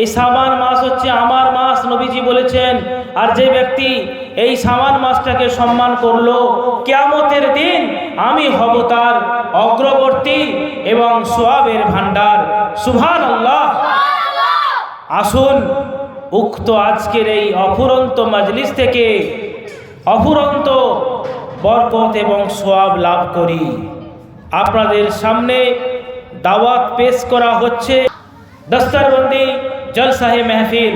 এই সাবান মাস হচ্ছে আমার মাস নবীজি বলেছেন। আর যে ব্যক্তি এই সামান মাসটাকে সম্মান করল কেয়ামতের দিন আমি হব তার অগ্রবর্তী এবং সোয়াবের ভান্ডার সুভান আল্লাহ আসুন উক্ত আজকের এই অফুরন্ত মাজলিস থেকে অফুরন্ত বরকত এবং সোয়াব লাভ করি। আপনাদের সামনে দাওয়াত পেশ করা হচ্ছে। দস্তারবন্দি জলসাহে মেহফিল।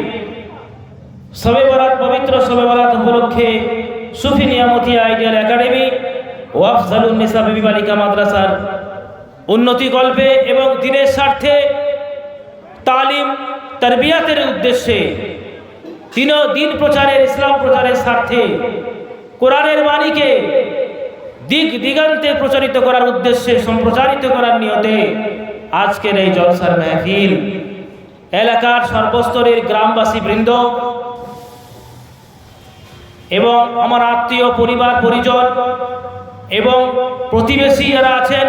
সবে বরাত পবিত্র সবে বরাত উপলক্ষে সুফি নিয়ামতিয়া আইডিয়াল একাডেমি ও আফজালুন নিসা বেবি বালিকা মাদ্রাসার উন্নতি গল্পে এবং দিনের স্বার্থে তালিম তরবিয়াতের উদ্দেশ্যে দিন দিন প্রচারের, ইসলাম প্রচারের স্বার্থে কোরআনের বাণীকে দিক দিগান্তে প্রচারিত করার উদ্দেশ্যে, সম্প্রচারিত করার নিয়তে আজকের এই জলসার মেহফিল। এলাকার সর্বস্তরের গ্রামবাসী বৃন্দ এবং আমার আত্মীয় পরিবার পরিজন এবং প্রতিবেশী যারা আছেন,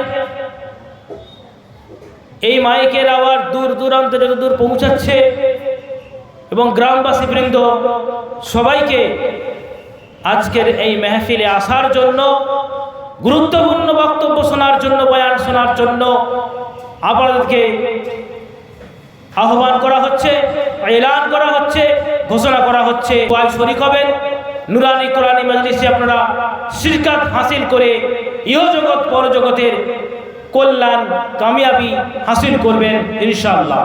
এই মাইকের আওয়াজ দূর দূরান্তে যত দূর পৌঁছাচ্ছে এবং গ্রামবাসী বৃন্দ সবাইকে আজকের এই মেহফিলে আসার জন্য, গুরুত্বপূর্ণ বক্তব্য শোনার জন্য, বয়ান শোনার জন্য আপনাদেরকে আহ্বান করা হচ্ছে, এলান করা হচ্ছে, ঘোষণা করা হচ্ছে। কয়েক শরিক হবেন। নুরানি কোরআনি মজলিসে আপনারা শিরকাত হাসিল করে ইহজগৎ, পরজগতের কল্যাণ কামিয়াবি হাসিল করবেন, ইনশাআল্লাহ।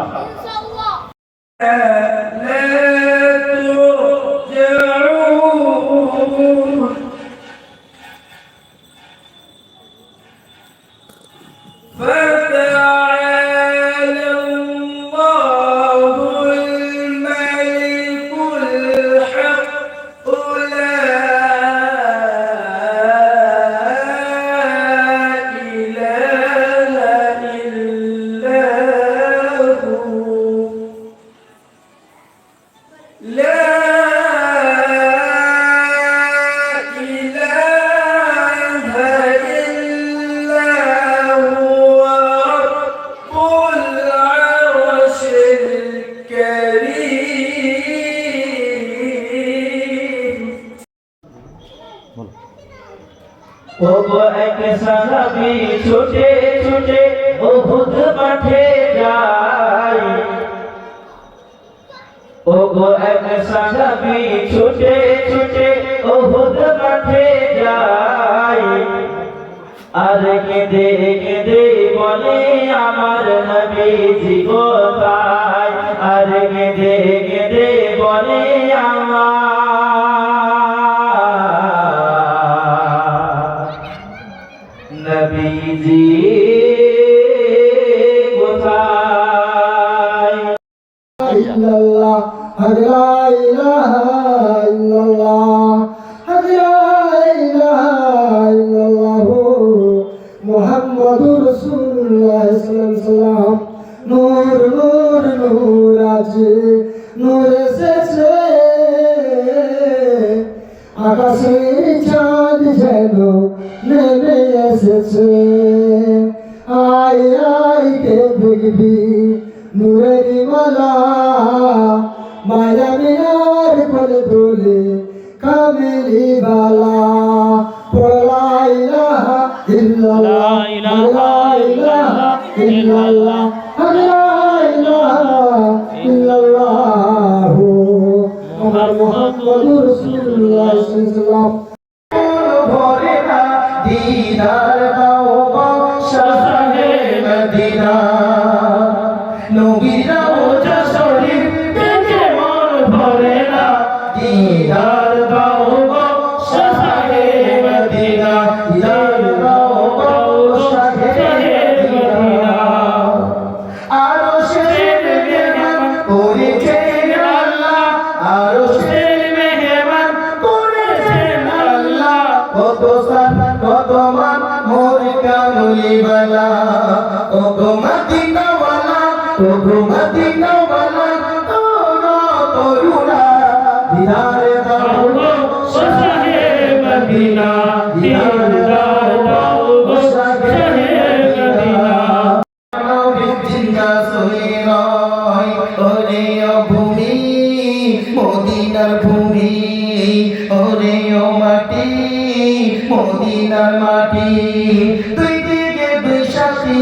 সাহাবি ছুটে ছুটে উহুদ মাঠে যায়। ওগো এক সাহাবি ছুটে ছুটে উহুদ মাঠে যায়। আর কেঁদে কেঁদে বলে, আমার নবী জীবতায় আর কেঁদে illallah la ilaha illallah la ilaha illallah muhammadur rasulullah sallallahu নূর নূর নূর আছে নূর এসেছে আকাশের চাঁদ যেন নেমে এসেছে আয় আয় কে দেখবি নূরের তোলে কামেলি বালা। পড়লা ইলাহা ইল্লাল্লাহ। ইলাহা ইল্লাল্লাহ। ইল্লাল্লাহ আমার মুহাম্মদুর রাসূলুল্লাহ সাল্লাল্লাহু ভরে না দিদার মদিনার ভূমি ওরে ও মাটি মদিনার মাটি দুই দিকে সাথী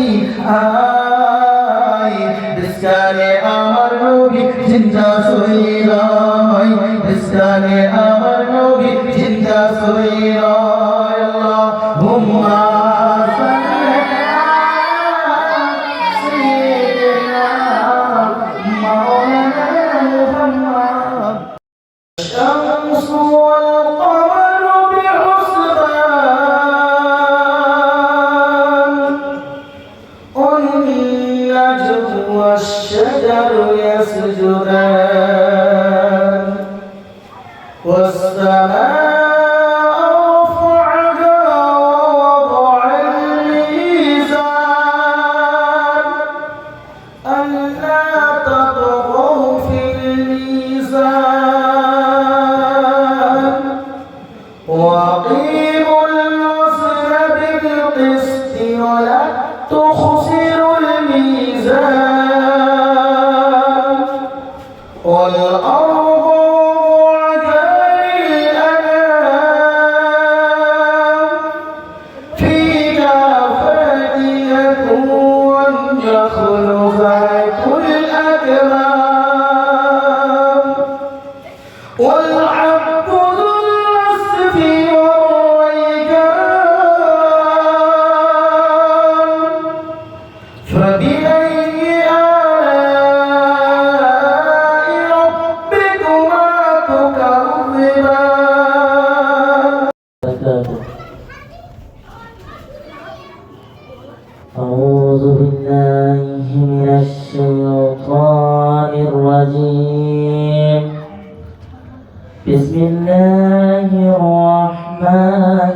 نصيرا اللهم صل على سيدنا مولانا محمد الشمس والقمر بحسبان والنجم والشجر يسجد والأرض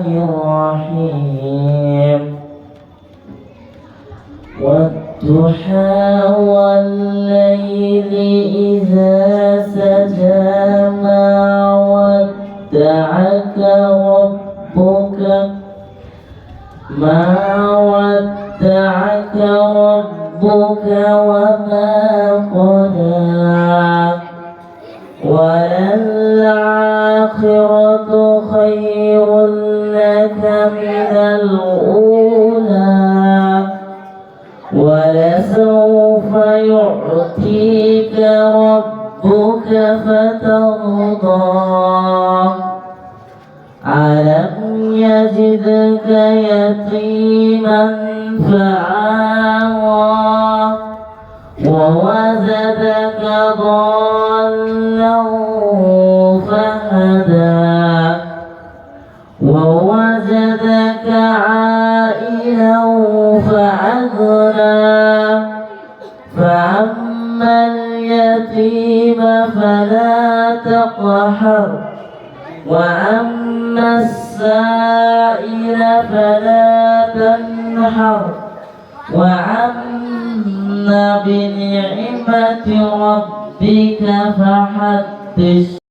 الرحيم. والضحى والليل إذا سجى ما ودعك ربك. ما ودعك ربك وما قلى. وللآخرة من الأولى ولسوف يعطيك ربك فترضى. ألم يجدك يتيما فآوى ووجدك ضالا فأغنى فأما اليتيم فلا تقهر. وأما السائل فلا تنحر. وأما بنعمة ربك فحدث